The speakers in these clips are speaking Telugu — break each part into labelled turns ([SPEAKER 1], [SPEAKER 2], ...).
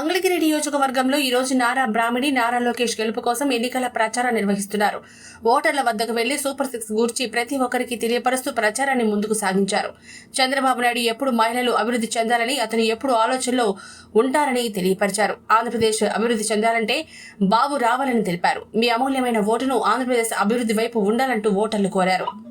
[SPEAKER 1] మంగళగిరి నియోజకవర్గంలో ఈ రోజు నారా బ్రాహ్మిడి నారా లోకేష్ గెలుపు కోసం ఎన్నికల ప్రచారం నిర్వహిస్తున్నారు. ఓటర్ల వద్దకు వెళ్ళి సూపర్ సిక్స్ గూర్చి ప్రతి ఒక్కరికి తెలియపరుస్తూ ప్రచారాన్ని ముందుకు సాగించారు. చంద్రబాబు నాయుడు ఎప్పుడు మహిళలు అభివృద్ధి చెందాలని అతను ఎప్పుడు ఆలోచనలో ఉంటారని తెలియపరిచారు. ఆంధ్రప్రదేశ్ అభివృద్ధి చెందాలంటే బాబు రావాలని తెలిపారు. మీ అమూల్యమైన ఓటును ఆంధ్రప్రదేశ్ అభివృద్ధి వైపు ఉండాలంటూ ఓటర్లు కోరారు.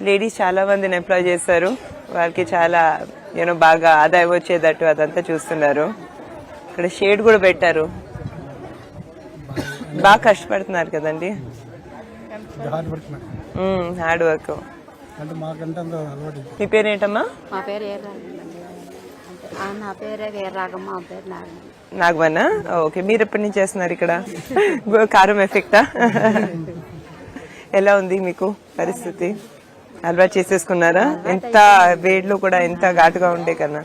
[SPEAKER 2] లేడీస్ చాలా మందిని ఎంప్లాయ్ చేస్తారు వాళ్ళకి చాలా యూనో బాగా ఆదాయం వచ్చేటట్టు అదంతా చూస్తున్నారు. ఇక్కడ షేడ్ కూడా పెట్టారు. బాగా కష్టపడుతున్నారు కదండి.
[SPEAKER 3] హార్డ్ వర్క్
[SPEAKER 2] వర్క్ మీ పేరేంటమ్మా?
[SPEAKER 4] మా పేరు ఏర్రాగమ్మ ఆ, నా పేరే వీర్రాగమ్మ మా పేరు నాగమ్మ.
[SPEAKER 2] నాగవన్నా ఓకే మీరు ఎప్పటి నుంచి చేస్తున్నారు ఇక్కడ? కారం ఎఫెక్టా? ఎలా ఉంది మీకు పరిస్థితి? అలవాటు చేసేసుకున్నారా? ఎంత వేడిలో కూడా ఎంత ఘాటుగా ఉండే కన్నా.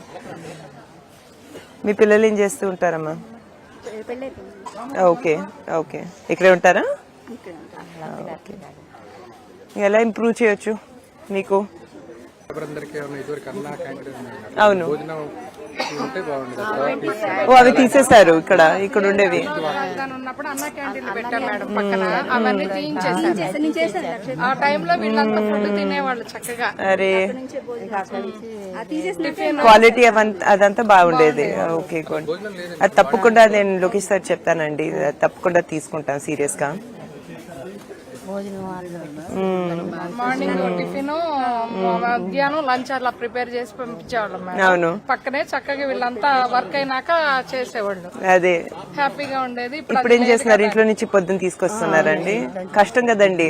[SPEAKER 2] మీ పిల్లలు ఏం చేస్తూ ఉంటారమ్మా? Okay okay. ఇక్కడే ఉంటారా? ఓకే. ఎలా ఇంప్రూవ్ చేయొచ్చు మీకు? అవును. ఓ అవి తీసేశారు ఇక్కడ ఇక్కడ ఉండేవి.
[SPEAKER 5] ఉన్నప్పుడు అన్న క్యాంటీన్లు పెట్టాం మేడం పక్కన. అవన్నీ తీయించేసారు ఆ టైంలో వీళ్ళంతా ఫుడ్ తినేవాళ్ళు చక్కగా.
[SPEAKER 2] అరే. క్వాలిటీ అవంత- అదంతా బాగుండేది. Okay good. అది తప్పకుండా నేను లోకేష్ సార్ చెప్తానండి. తప్పకుండా తీసుకుంటాను
[SPEAKER 4] సీరియస్గా
[SPEAKER 5] మార్నింగ్ టిఫిన్ మధ్యాహ్నం లంచ్ అలా ప్రిపేర్ చేసి పంపించేవాళ్ళం
[SPEAKER 2] అవును.
[SPEAKER 5] పక్కనే చక్కగా వీళ్ళంతా వర్క్ అయినాక చేసేవాళ్ళు.
[SPEAKER 2] అదే.
[SPEAKER 5] హ్యాపీగా ఉండేది. ఇప్పుడు
[SPEAKER 2] ఏం చేస్తున్నారు? ఇంట్లో నుంచి పొద్దున్న తీసుకొస్తున్నారండి. కష్టం కదండి.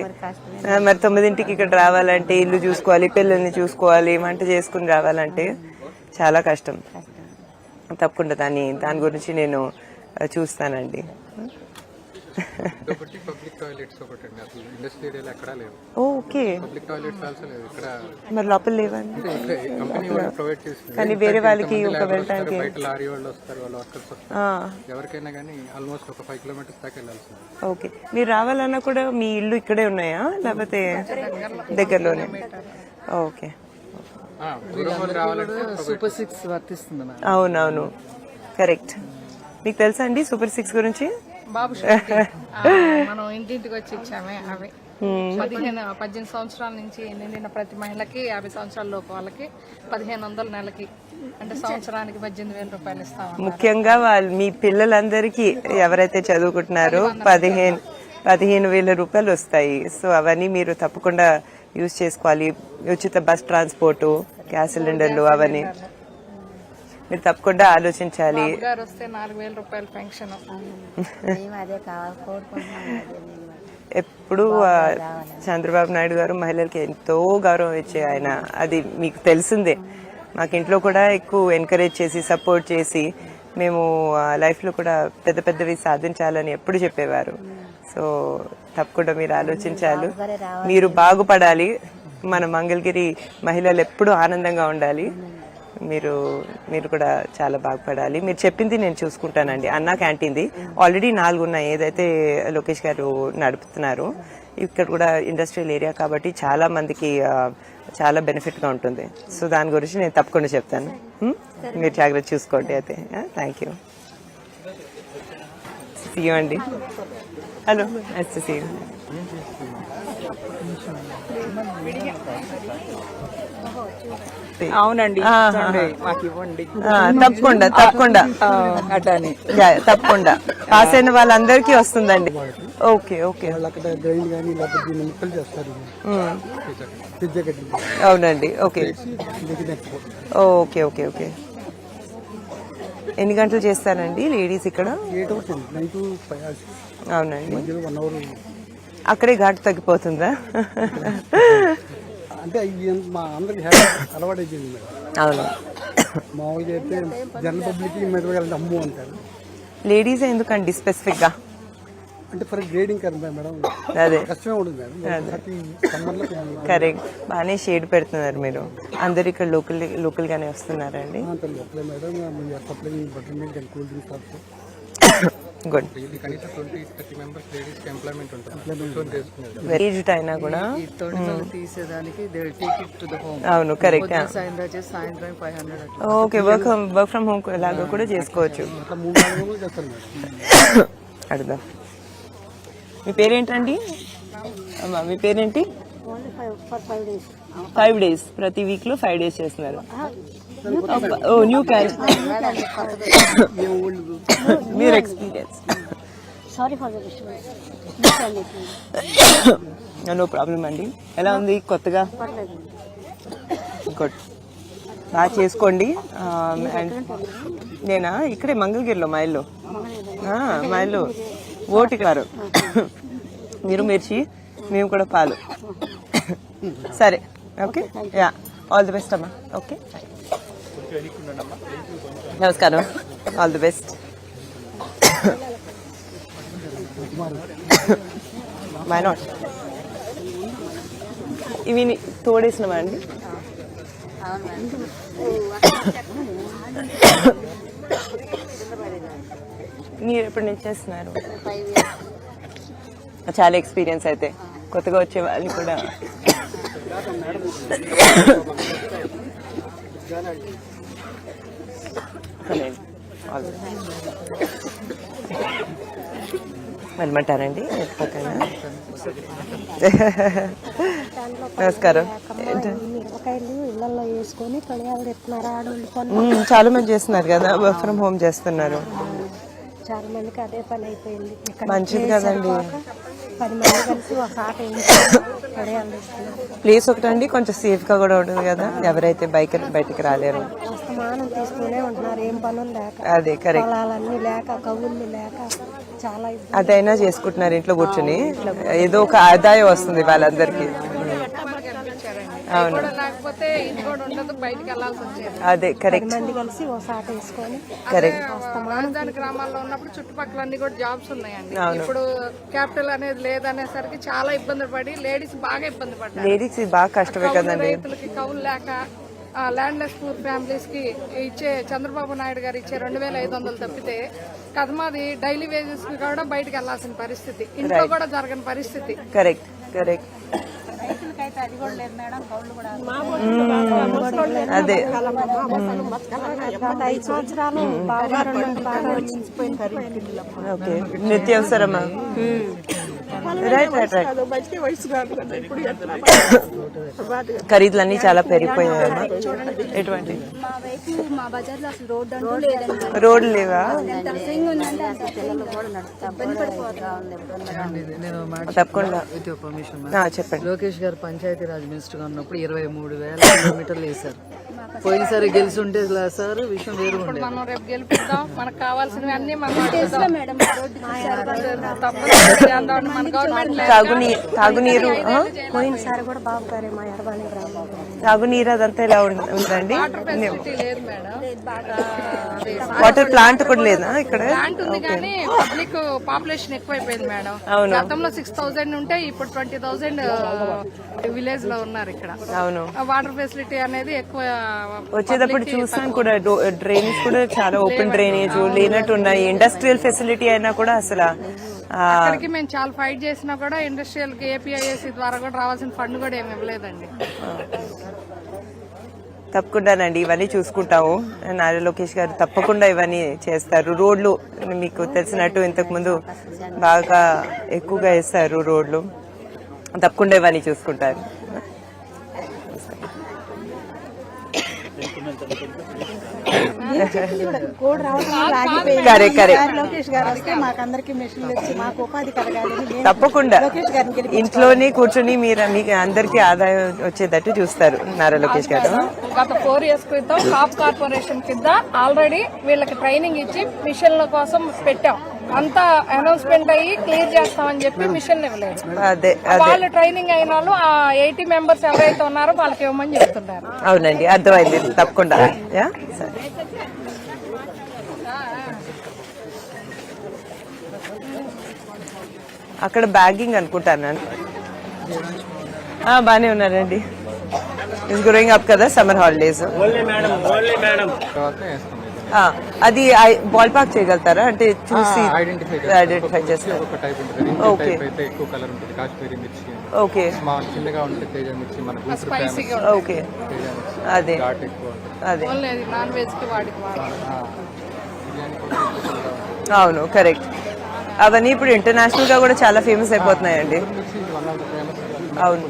[SPEAKER 2] మరి తొమ్మిదింటికి ఇక్కడ రావాలంటే ఇల్లు చూసుకోవాలి పిల్లల్ని చూసుకోవాలి వంట చేసుకుని రావాలంటే చాలా కష్టం. తప్పకుండా దాని దాని గురించి నేను చూస్తానండి.
[SPEAKER 3] ఒకటి పబ్లిక్ టాయిలెట్స్ ఒకటి అండి. అసలు ఇండస్ట్రీ ఏరియాలో ఎక్కడా లేవు.
[SPEAKER 2] ఓకే.
[SPEAKER 3] పబ్లిక్ టాయిలెట్స్ ఆల్సో లేవు. ఇక్కడ
[SPEAKER 2] మరి లోపల లేవండి.
[SPEAKER 3] అంటే కంపెనీ వాళ్ళు ప్రొవైడ్ చేస్తుంది.
[SPEAKER 2] కానీ వేరే వాళ్ళకి ఒక వెళ్ళటానికి
[SPEAKER 3] బయట లారీ వాళ్ళు వస్తారు వాళ్ళ వర్కర్స్ వస్తారు.
[SPEAKER 2] ఆ,
[SPEAKER 3] ఎవరికైనా కానీ ఆల్మోస్ట్ ఒక ఫైవ్ కిలోమీటర్స్ దాకా వెళ్ళాల్సింది
[SPEAKER 2] ఓకే. మీరు రావాలన్నా కూడా మీ ఇల్లు ఇక్కడే ఉన్నాయా? లేకపోతే దగ్గరలోనే? ఓకే.
[SPEAKER 6] సూపర్ సిక్స్ వర్తిస్తుంది
[SPEAKER 2] అవునవును. కరెక్ట్. మీకు తెలుసా అండి సూపర్ సిక్స్ గురించి?
[SPEAKER 5] బాబు మనం ఇంటింటికి వచ్చి ఇచ్చామే అవి. పదిహేను పద్దెనిమిది సంవత్సరాల నుంచి నిండిన ప్రతి మహిళకి యాభై సంవత్సరాల లోపు వాళ్ళకి పదిహేను వందల నెలకి అంటే సంవత్సరానికి పద్దెనిమిది వేల రూపాయలు ఇస్తాం
[SPEAKER 2] ముఖ్యంగా వాళ్ళు మీ పిల్లలందరికీ ఎవరైతే చదువుకుంటున్నారో పదిహేను పదిహేను వేల రూపాయలు వస్తాయి. సో అవన్నీ మీరు తప్పకుండా యూజ్ చేసుకోవాలి. ఉచిత బస్ ట్రాన్స్పోర్టు గ్యాస్ సిలిండర్లు అవన్నీ. మీరు తప్పకుండా ఆలోచించాలి.
[SPEAKER 5] వస్తే నాలుగు వేల రూపాయల పెన్షన్.
[SPEAKER 2] ఎప్పుడు చంద్రబాబు నాయుడు గారు మహిళలకి ఎంతో గౌరవం ఇచ్చే ఆయన. అది మీకు తెలిసిందే. మాకు ఇంట్లో కూడా ఎక్కువ ఎంకరేజ్ చేసి సపోర్ట్ చేసి మేము లైఫ్లో కూడా పెద్ద పెద్దవి సాధించాలని ఎప్పుడు చెప్పేవారు. సో తప్పకుండా మీరు ఆలోచించాలి. మీరు బాగుపడాలి. మన మంగళగిరి మహిళలు ఎప్పుడూ ఆనందంగా ఉండాలి. మీరు మీరు కూడా చాలా బాగుపడాలి మీరు చెప్పింది నేను చూసుకుంటానండి. అన్నా క్యాంటీన్ది. ఆల్రెడీ నాలుగు ఉన్నాయి. ఏదైతే లోకేష్ గారు నడుపుతున్నారో ఇక్కడ కూడా ఇండస్ట్రియల్ ఏరియా కాబట్టి చాలా మందికి చాలా బెనిఫిట్గా ఉంటుంది. సో దాని గురించి నేను తప్పకుండా చెప్తాను? మీరు జాగ్రత్త చూసుకోండి అయితే. థ్యాంక్ యూ సీయూ అండి హలో నైస్ సీ
[SPEAKER 6] అవునండి.
[SPEAKER 2] ఆహా.
[SPEAKER 6] ఇవ్వండి, మాకు ఇవ్వండి.
[SPEAKER 2] తప్పకుండా తప్పకుండా.
[SPEAKER 6] అట్లానే.
[SPEAKER 2] యా, తప్పకుండా. పాస్ అయిన వాళ్ళందరికీ వస్తుందండి.
[SPEAKER 3] Okay okay.
[SPEAKER 2] అవునండి. ఓకే. Okay okay okay. ఎన్ని గంటలు చేస్తారండి లేడీస్ ఇక్కడ? అవునండి. అక్కడే ఘాటు తగ్గిపోతుందా?
[SPEAKER 3] అంటే మా అందరికి అలవాటు అయిపోయింది
[SPEAKER 2] అవును.
[SPEAKER 3] మామూలుగా అయితే జనరల్ పబ్లిక్ మెదవగలంటే అమ్ము అంటారు.
[SPEAKER 2] లేడీస్ ఎందుకండి స్పెసిఫిక్గా?
[SPEAKER 3] అంటే ఫర్ గ్రేడింగ్ కదా మేడం.
[SPEAKER 2] అదే.
[SPEAKER 3] కష్టమే ఉంటుంది మేడం.
[SPEAKER 2] కరెక్ట్. బాగానే షేడ్ పెడుతున్నారు మీరు. అందరు ఇక్కడ లోకల్ లోకల్ గానే వస్తున్నారండి. గుడ్ అయినా కూడా.
[SPEAKER 6] నెల తీసేదానికి they take it to the home
[SPEAKER 2] అవును
[SPEAKER 6] correct
[SPEAKER 2] okay work work from home లాగా కూడా చేసుకోవచ్చు.
[SPEAKER 3] అట్లా మూడు నాలుగు రోజులు చేస్తారు మేడం
[SPEAKER 2] అడుగుదాం మీ పేరేంటండి? అమ్మా మీ పేరేంటి?
[SPEAKER 4] ఫైవ్ డేస్
[SPEAKER 2] ప్రతి వీక్లో ఫైవ్ డేస్ చేస్తున్నారు ఓ న్యూ క్యాన్ మీరు experience
[SPEAKER 4] sorry for the
[SPEAKER 2] no problem అండి. ఎలా ఉంది కొత్తగా? గుడ్ బాగా చేసుకోండి. నేనా? ఇక్కడే మంగళగిరిలో మా ఇల్లు. మా ఇల్లు. ఓటి గారు మీరు మిర్చి మేము కూడా పాలు. సరే okay? Yeah all the best అమ్మా. ఓకే? నమస్కారం. All the best. మై నాట్ ఇవి తోడేసినవా అండి? మీరు ఎప్పటి నుంచి చేస్తున్నారు? చాలా ఎక్స్పీరియన్స్ అయితే. కొత్తగా వచ్చే వాళ్ళు కూడా. వెళ్ళమంటారండి? నమస్కారం. చాలా మంది చేస్తున్నారు కదా. వర్క్ ఫ్రమ్ హోమ్ చేస్తున్నారు.
[SPEAKER 4] చాలా మందికి అదే పని అయిపోయింది.
[SPEAKER 2] మంచిది కదండి.
[SPEAKER 7] పది మంది కలిసి ఒక ఆట వేయించుకొని అందిస్తున్నాం
[SPEAKER 2] ప్లేస్ ఒకటండి కొంచెం సేఫ్గా కూడా ఉంటుంది కదా. ఎవరైతే బైక్ బయటికి రాలేరు.
[SPEAKER 7] అస్తమానం తీసుకునే ఉంటున్నారు. ఏం పనులు లేక
[SPEAKER 2] అదే కరెక్ట్
[SPEAKER 7] పొలాలన్నీ లేక కవుళ్ళు లేక చాలా
[SPEAKER 2] అదైనా చేసుకుంటున్నారు ఇంట్లో కూర్చుని. ఏదో ఒక ఆదాయం వస్తుంది వాళ్ళందరికీ.
[SPEAKER 5] అవును. లేకపోతే ఇంటి కూడా ఉండదు బయటికి వెళ్ళాల్సి వచ్చేది.
[SPEAKER 2] అదే కరెక్ట్
[SPEAKER 7] మంది కలిసి ఒక ఆట వేసుకొని
[SPEAKER 2] కరెక్ట్
[SPEAKER 5] రాజధాని గ్రామాల్లో ఉన్నప్పుడు చుట్టుపక్కల అన్ని కూడా జాబ్స్ ఉన్నాయండి. ఇప్పుడు క్యాపిటల్ అనేది లేదనేసరికి చాలా ఇబ్బంది పడి లేడీస్ బాగా ఇబ్బంది పడ్డారు.
[SPEAKER 2] లేడీస్ బాగా కష్టమే కదండి.
[SPEAKER 5] రైతులకి కౌలు లేక ల్యాండ్లెస్ పూర్ ఫ్యామిలీస్కి ఇచ్చే చంద్రబాబు నాయుడు గారు ఇచ్చే రెండు వేల ఐదు వందలు తప్పితే కదమాది డైలీ వేజెస్కి కూడా బయటకు వెళ్ళాల్సిన పరిస్థితి. ఇంట్లో కూడా జరగని పరిస్థితి.
[SPEAKER 2] కరెక్ట్ కరెక్ట్ అదే
[SPEAKER 7] గత ఐదు సంవత్సరాలు బాగా రెండు బాగా
[SPEAKER 2] ఓకే. నిత్యావసరమా? ఖరీదులన్నీ చాలా పెరిగిపోయాయమ్మా ఎటువంటి?
[SPEAKER 4] మా వైపు మా బజార్లో అసలు రోడ్డు అంటూ లేదండి
[SPEAKER 2] రోడ్లు లేవా? తప్పకుండా. చెప్పండి.
[SPEAKER 6] లోకేష్ గారు పంచాయతీ రాజ్ మినిస్టర్గా ఉన్నప్పుడు ఇరవై మూడు వేల కిలోమీటర్లు వేశారు. పోయినసారి గెలిచి ఉంటే సార్ విషయం వేరు
[SPEAKER 5] మనం రేపు గెలిపిద్దాం. మనకు కావాల్సినవి అన్ని మనం
[SPEAKER 2] తాగునీరు?
[SPEAKER 7] పోయినసారి కూడా బాబు గారే మా ఎడబాని గ్రామంలో
[SPEAKER 2] తాగునీరు అదంతా ఎలా ఉండ- ఉందండి. వాటర్ ప్లాంట్ కూడా లేదా ఇక్కడ?
[SPEAKER 5] ప్లాంట్ ఉంది కానీ పబ్లిక్ పాపులేషన్ ఎక్కువైపోయింది మేడం.
[SPEAKER 2] అవును.
[SPEAKER 5] గతంలో సిక్స్ థౌసండ్ ఉంటే ఇప్పుడు ట్వంటీ థౌసండ్ విలేజ్లో ఉన్నారు ఇక్కడ.
[SPEAKER 2] అవును.
[SPEAKER 5] వాటర్ ఫెసిలిటీ అనేది ఎక్కువ
[SPEAKER 2] వచ్చేటప్పుడు చూసాను కూడా డ్రైనేజ్ కూడా చాలా ఓపెన్ డ్రైనేజ్ లేనట్టు ఉన్నాయి. ఇండస్ట్రియల్ ఫెసిలిటీ అయినా కూడా అసలు
[SPEAKER 5] అక్కడికి మేము చాలా ఫైట్ చేసినా కూడా ఇండస్ట్రియల్ ఏపీఐఎస్సి ద్వారా కూడా రావాల్సిన ఫండ్ కూడా ఏమి ఇవ్వలేదండి.
[SPEAKER 2] తప్పకుండానండి ఇవన్నీ చూసుకుంటాము. నారా లోకేష్ గారు తప్పకుండా ఇవన్నీ చేస్తారు. రోడ్లు మీకు తెలిసినట్టు ఇంతకు ముందు బాగా ఎక్కువగా వేస్తారు రోడ్లు. తప్పకుండా ఇవన్నీ చూసుకుంటారు.
[SPEAKER 7] లోకేష్ గారు వస్తే మాకందరికి మిషన్లు మాకు ఉపాధి
[SPEAKER 2] తప్పకుండా. ఇంట్లోనే కూర్చొని మీరు మీకు అందరికీ ఆదాయం వచ్చేటట్టు చూస్తారు నారా లోకేష్ గారు.
[SPEAKER 5] గత ఫోర్ ఇయర్స్ క్రితం కాప్ కార్పొరేషన్ కింద ఆల్రెడీ వీళ్ళకి ట్రైనింగ్ ఇచ్చి మిషన్ల కోసం పెట్టాం. అంతా అనౌన్స్మెంట్ అయ్యి క్లియర్ చేస్తామని చెప్పి మిషన్ ఇవ్వలేదు.
[SPEAKER 2] అదే అదే.
[SPEAKER 5] వాళ్ళు ట్రైనింగ్ అయిన వాళ్ళు ఆ ఎయిటీ మెంబర్స్ ఎవరైతే ఉన్నారో వాళ్ళకి ఇవ్వమని చెప్తున్నారు.
[SPEAKER 2] అవునండి అర్థమైంది. తప్పకుండా. యా సరే. అక్కడ బ్యాగింగ్ అనుకుంటాను ఆ, బానే ఉన్నారండి. ఇస్ గ్రోయింగ్ అప్ కదా సమ్మర్ హాలిడేస్. అది బాల్ పార్క్ చేయగలుగుతారా? అంటే చూసి
[SPEAKER 3] ఐడెంటిఫై
[SPEAKER 2] చేస్తారు
[SPEAKER 3] ఒక టైప్ ఉంటుంది. ఇంకో
[SPEAKER 2] Okay.
[SPEAKER 3] టైప్ అయితే ఎక్కువ కలర్ ఉంటుంది. కాశ్మీరీ మిర్చి.
[SPEAKER 2] ఓకే
[SPEAKER 3] స్మాల్ చిన్నగా ఉంటే తేజ మిర్చి మన గుంటూరు
[SPEAKER 5] స్పైసీగా
[SPEAKER 2] ఓకే అదే.
[SPEAKER 3] ఘాట్ ఎక్కువ ఉంటుంది.
[SPEAKER 2] అదే.
[SPEAKER 5] నాన్ వెజ్కి వాడికి.
[SPEAKER 2] అవును కరెక్ట్ అవన్నీ ఇప్పుడు ఇంటర్నేషనల్గా కూడా చాలా ఫేమస్ అయిపోతున్నాయండి. అవును.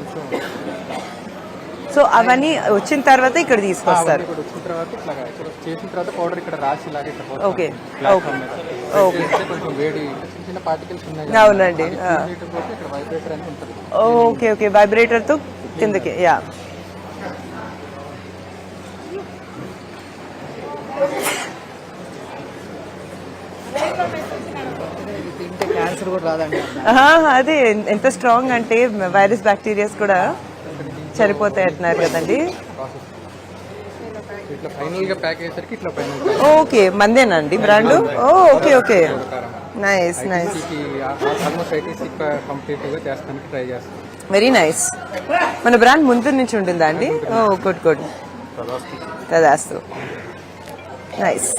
[SPEAKER 2] సో అవన్నీ వచ్చిన తర్వాత ఇక్కడ తీసుకొస్తారు.
[SPEAKER 3] చేసిన తర్వాత పౌడర్ ఇక్కడ రాసి.
[SPEAKER 2] ఓకే. ఓకే.
[SPEAKER 3] చేస్తే కొంచెం వేడి చిన్న చిన్న పార్టికల్స్ ఉన్నాయి
[SPEAKER 2] అవునండి.
[SPEAKER 3] వైబ్రేటర్ అని ఉంటుంది.
[SPEAKER 2] Okay okay. వైబ్రేటర్తో కిందకి యా
[SPEAKER 6] ఇది క్యాన్సర్ కూడా రాదండి.
[SPEAKER 2] అదే ఎంత స్ట్రాంగ్ అంటే వైరస్ బ్యాక్టీరియాస్ కూడా చనిపోతాయి అంటున్నారు కదండి. Okay మందేనండి
[SPEAKER 3] brand? Oh okay okay. Nice nice
[SPEAKER 2] very nice మన బ్రాండ్ ముందు నుంచి ఉంటుందా అండి? ఓ గుడ్ గుడ్ తదాస్తు నైస్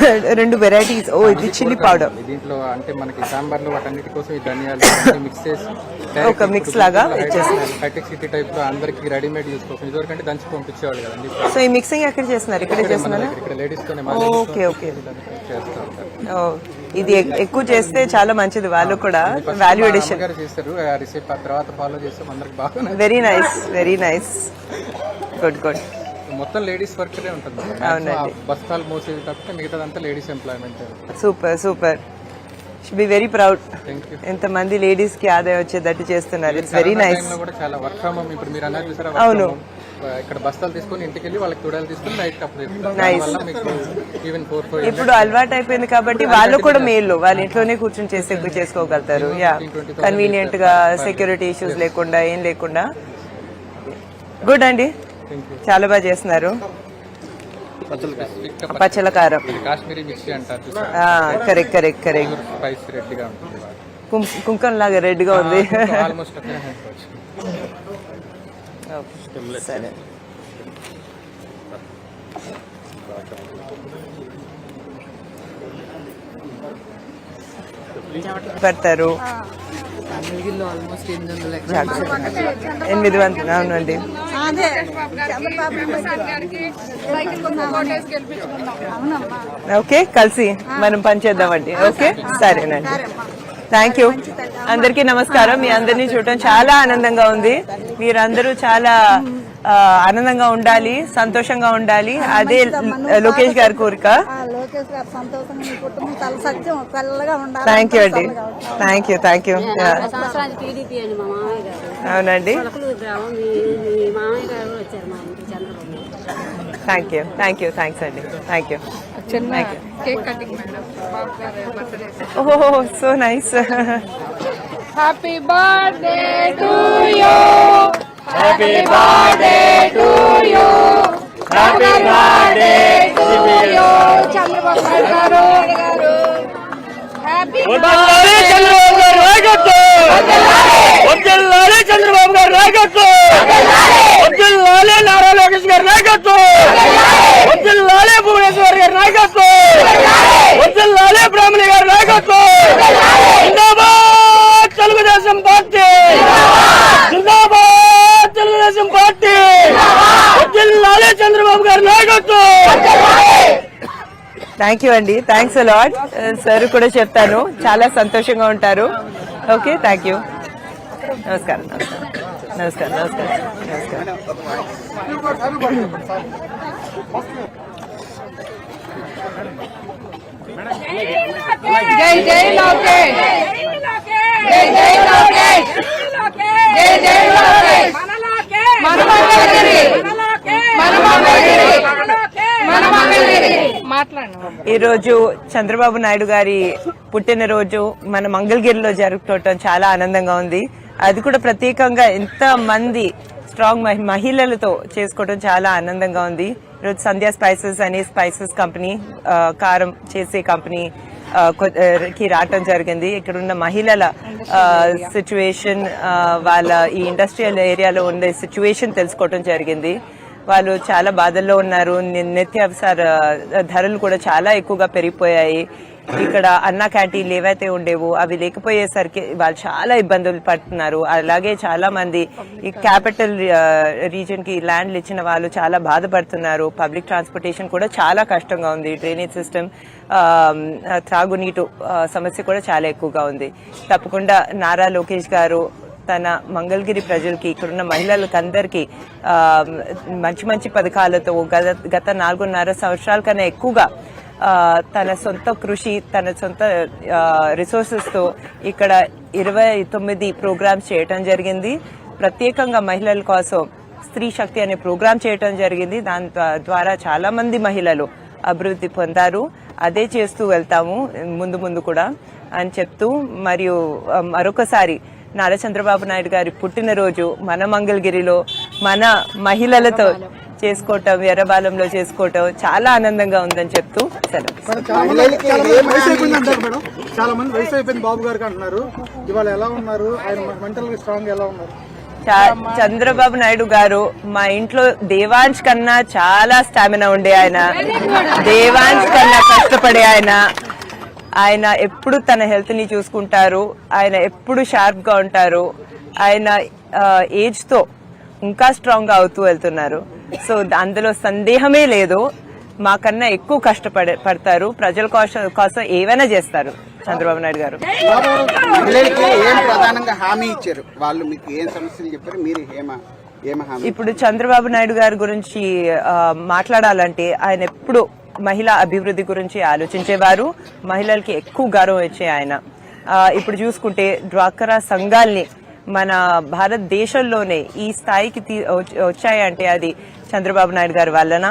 [SPEAKER 2] రెండు వెరైటీస్ ఓ ఇది చిల్లీ పౌడర్
[SPEAKER 3] దీంట్లో అంటే మనకి సాంబార్లో వాటన్నిటి కోసం ఈ ధనియాలు మిక్స్ చేసి
[SPEAKER 2] ఒక mix లాగా.
[SPEAKER 3] హైటెక్ సిటీ టైప్లో అందరికి రెడీమేడ్ యూస్ కోసం. ఇదివరకు అంటే దంచి పంపించేవాళ్ళు కదండి.
[SPEAKER 2] సో ఈ మిక్సింగ్ ఎక్కడ చేస్తున్నారు. ఇక్కడే చేస్తున్నారా?
[SPEAKER 3] ఇక్కడ లేడీస్ తోనే
[SPEAKER 2] ఓకే ఓకే ఓ ఇది ఎక్కువ చేస్తే చాలా మంచిది. వాళ్ళు కూడా వాల్యూ ఎడిషన్
[SPEAKER 3] చేస్తారు. ఆ తర్వాత ఫాలో చేస్తాం అందరికి బాగా
[SPEAKER 2] very nice very nice good good
[SPEAKER 3] మొత్తం లేడీస్ వర్క్ ఉంటుంది.
[SPEAKER 2] అవునండి.
[SPEAKER 3] బస్తాలు మోసేది తప్పితే మిగతాదంతా ladies employment
[SPEAKER 2] super super. Be very proud
[SPEAKER 3] thank you
[SPEAKER 2] ఎంతమంది లేడీస్కి ఆదాయం వచ్చేటట్టు చేస్తున్నారు. ఇట్స్ వెరీ నైస్
[SPEAKER 3] కూడా చాలా వర్క్ ఫ్రమ్ హోమ్ ఇప్పుడు మీరు అన్నారు చూసారా
[SPEAKER 2] అవును.
[SPEAKER 3] ఇక్కడ బస్తాలు తీసుకొని ఇంటికి వెళ్ళి వాళ్ళకి తుడాలు తీసుకొని నైట్ అప్పుడు ఈవెన్ ఫోర్ ఫోర్
[SPEAKER 2] ఇప్పుడు అలవాటు అయిపోయింది కాబట్టి వాళ్ళు కూడా మేలు. వాళ్ళు ఇంట్లోనే కూర్చొని చేసే చేసుకోగలుగుతారు. యా కన్వీనియంట్గా సెక్యూరిటీ ఇష్యూస్ లేకుండా ఏం లేకుండా. గుడ్ అండి. చాలా బాగా చేస్తున్నారు. పచ్చల కారం.
[SPEAKER 3] కాశ్మీరీ మిర్చి అంటారు చూసారా?
[SPEAKER 2] కరెక్ట్ కరెక్ట్ కరెక్ట్
[SPEAKER 3] స్పైస్ రెడ్గా ఉంటుంది
[SPEAKER 2] కుంకం లాగా రెడ్గా ఉంది
[SPEAKER 3] ఆల్మోస్ట్
[SPEAKER 2] సరే. పెడతారు.
[SPEAKER 6] ఆల్మోస్ట్ ఎనిమిది వందల
[SPEAKER 2] ఎనిమిది వందలు అవునండి ఓకే కలిసి మనం పనిచేద్దామండి ఓకే సరేనండి. థ్యాంక్ యూ అందరికీ నమస్కారం. మీ అందరినీ చూడటం చాలా ఆనందంగా ఉంది. మీరందరూ చాలా ఆనందంగా ఉండాలి సంతోషంగా ఉండాలి. అదే లోకేష్ గారి కోరిక.
[SPEAKER 7] ఆ లోకేష్ గారు సంతోషంగా మీ కుటుంబం చాలా సత్యం చల్లగా ఉండాలి
[SPEAKER 2] థ్యాంక్ యూ అండి. థ్యాంక్ యూ థ్యాంక్ యూ అవునండి. Thank you thank you thanks అండి. థ్యాంక్ యూ ఓహో
[SPEAKER 5] so nice happy birthday to you happy birthday to you happy birthday to you Chandrababu garu happy
[SPEAKER 8] Chandrababu గారు నాయకత్వం వద్దుల్లాలే చంద్రబాబు గారు నాయకత్వం వద్దుల్లాలే నారా లోకేష్ గారి నాయకత్వం వద్దుల్లాలే భువనేశ్వర్ గారి నాయకత్వం వద్దుల్లాలే బ్రాహ్మణి గారి జిందాబాద్ తెలుగుదేశం పార్టీ జిందాబాద్ తెలుగుదేశం పార్టీ వద్దుల్లాలే చంద్రబాబు గారి నాయకత్వం!
[SPEAKER 2] థ్యాంక్ యూ అండి థ్యాంక్స్ అలాట్ సార్ కూడా చెప్తాను చాలా సంతోషంగా ఉంటారు. ఓకే థ్యాంక్ యూ నమస్కారం నమస్కారం నమస్కారం నమస్కారం.
[SPEAKER 5] జై జై లోకేష్! జై జై లోకేష్! జై జై లోకేష్! మన మంగళగిరి
[SPEAKER 2] ఈరోజు చంద్రబాబు నాయుడు గారి పుట్టినరోజు మన మంగళగిరిలో జరుపుకోవటం చాలా ఆనందంగా ఉంది. అది కూడా ప్రత్యేకంగా ఎంత మంది స్ట్రాంగ్ మహి- మహిళలతో చేసుకోవటం చాలా ఆనందంగా ఉంది. ఈరోజు సంధ్యా స్పైసెస్ అనే స్పైసెస్ కంపెనీ కారం చేసే కంపెనీ కి రావటం జరిగింది. ఇక్కడ ఉన్న మహిళల సిచ్యువేషన్ వాళ్ళ ఈ ఇండస్ట్రియల్ ఏరియాలో ఉండే సిచ్యువేషన్ తెలుసుకోవటం జరిగింది. వాళ్ళు చాలా బాధల్లో ఉన్నారు. ని- నిత్యావసర ధరలు కూడా చాలా ఎక్కువగా పెరిగిపోయాయి. ఇక్కడ అన్న క్యాంటీన్లు ఏవైతే ఉండేవో అవి లేకపోయేసరికి వాళ్ళు చాలా ఇబ్బందులు పడుతున్నారు. అలాగే చాలా మంది ఈ క్యాపిటల్ రీజన్కి ల్యాండ్లు ఇచ్చిన వాళ్ళు చాలా బాధపడుతున్నారు. పబ్లిక్ ట్రాన్స్పోర్టేషన్ కూడా చాలా కష్టంగా ఉంది. డ్రైనేజ్ సిస్టమ్ త్రాగునీటు సమస్య కూడా చాలా ఎక్కువగా ఉంది. తప్పకుండా నారా లోకేష్ గారు తన మంగళగిరి ప్రజలకి ఇక్కడున్న మహిళలకు అందరికీ మంచి మంచి పథకాలతో గత గత నాలుగున్నర సంవత్సరాల కన్నా ఎక్కువగా తన సొంత కృషి తన సొంత రిసోర్సెస్తో ఇక్కడ ఇరవై తొమ్మిది ప్రోగ్రామ్స్ చేయటం జరిగింది. ప్రత్యేకంగా మహిళల కోసం స్త్రీ శక్తి అనే ప్రోగ్రామ్ చేయటం జరిగింది. దాని ద్వారా చాలా మంది మహిళలు అభివృద్ధి పొందారు. అదే చేస్తూ వెళ్తాము ముందు ముందు కూడా అని చెప్తూ మరియు మరొకసారి నారా చంద్రబాబు నాయుడు గారి పుట్టినరోజు మన మంగళగిరిలో మన మహిళలతో చేసుకోవటం ఎర్రబాలంలో చేసుకోవటం చాలా ఆనందంగా ఉందని చెప్తూ సెలవు
[SPEAKER 9] చాలా మంది వయసు అయిపోయింది బాబు గారికి అంటున్నారు. ఇవాళ ఎలా ఉన్నారు? ఆయన మెంటల్ స్ట్రాంగ్ ఎలా ఉన్నారు?
[SPEAKER 2] చా- చంద్రబాబు నాయుడు గారు మా ఇంట్లో దేవాంశ్ కన్నా చాలా స్టామినా ఉండే ఆయన. దేవాంశ్ కన్నా కష్టపడే ఆయన. ఆయన ఎప్పుడు తన హెల్త్ని చూసుకుంటారు ఆయన ఎప్పుడు షార్ప్గా ఉంటారు ఆయన ఏజ్తో ఇంకా స్ట్రాంగ్గా అవుతూ వెళ్తున్నారు. సో అందులో సందేహమే లేదు. మాకన్నా ఎక్కువ కష్టపడే పడతారు. ప్రజల కోసం కోసం ఏవైనా చేస్తారు చంద్రబాబు నాయుడు గారు.
[SPEAKER 10] ఏం ప్రధానంగా హామీ ఇచ్చారు? వాళ్ళు మీకు ఏం సమస్యలు చెప్పారు? మీరు ఏమ ఏమ హామీ
[SPEAKER 2] ఇప్పుడు చంద్రబాబు నాయుడు గారి గురించి మాట్లాడాలంటే ఆయన ఎప్పుడు మహిళా అభివృద్ధి గురించి ఆలోచించేవారు. మహిళలకి ఎక్కువ గౌరవం ఇచ్చే ఆయన. ఇప్పుడు చూసుకుంటే డ్వాక్రా సంఘాల్ని మన భారతదేశంలోనే ఈ స్థాయికి తీ- వచ్చాయంటే అది చంద్రబాబు నాయుడు గారి వలన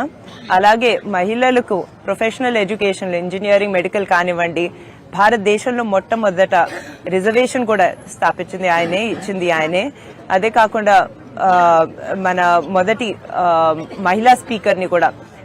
[SPEAKER 2] అలాగే మహిళలకు ప్రొఫెషనల్ ఎడ్యుకేషన్ ఇంజనీరింగ్ మెడికల్ కానివ్వండి భారతదేశంలో మొట్టమొదట రిజర్వేషన్ కూడా స్థాపించింది ఆయనే ఇచ్చింది ఆయనే. అదే కాకుండా మన మొదటి మహిళా స్పీకర్ని కూడా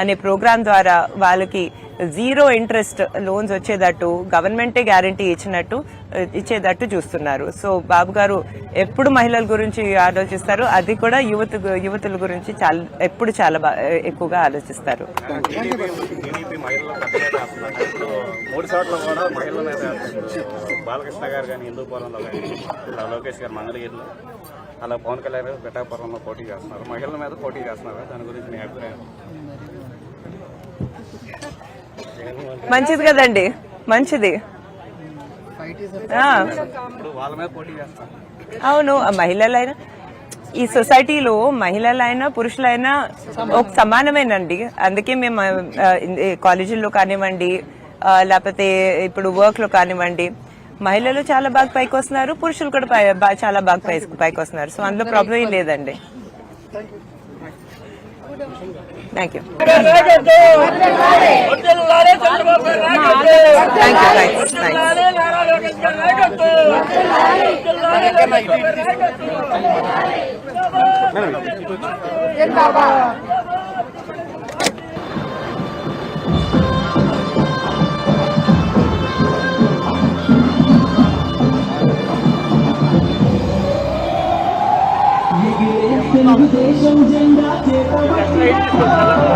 [SPEAKER 2] అనే ప్రోగ్రాం ద్వారా వాళ్ళకి జీరో ఇంట్రెస్ట్ లోన్స్ వచ్చేటట్టు గవర్నమెంటే గ్యారంటీ ఇచ్చినట్టు ఇచ్చేటట్టు చూస్తున్నారు. సో బాబు గారు ఎప్పుడు మహిళల గురించి ఆలోచిస్తారు? అది కూడా యువత యువతుల గురించి చాలా ఎప్పుడు చాలా ఎక్కువగా ఆలోచిస్తారు.
[SPEAKER 3] మూడు చోట్ల కూడా మహిళల బాలకృష్ణ గారు కానీ హిందూపురంలో కానీ లోకేష్ గారు మంగళగిరిలో అలా పవన్ కళ్యాణ్ గారు పిఠాపురంలో పోటీ చేస్తున్నారు. మహిళల మీద పోటీ చేస్తున్నారు. దాని గురించి మీ అభిప్రాయం?
[SPEAKER 2] మంచిది కదండి మంచిది. ఆ,
[SPEAKER 3] ఇప్పుడు వాళ్ళ మీద పోటీ చేస్తారు
[SPEAKER 2] అవును మహిళలైనా ఈ సొసైటీలో మహిళలైనా పురుషులైనా ఒక సమానమేనండి. అందుకే మేము కాలేజీల్లో కానివ్వండి లేకపోతే ఇప్పుడు వర్క్లో కానివ్వండి మహిళలు చాలా బాగా పైకి వస్తున్నారు పురుషులు కూడా చాలా బాగా పైకి వస్తున్నారు సో అందులో ప్రాబ్లం ఏం లేదండి.
[SPEAKER 8] Thank you
[SPEAKER 11] తెలుగుదేశం జెండా చేత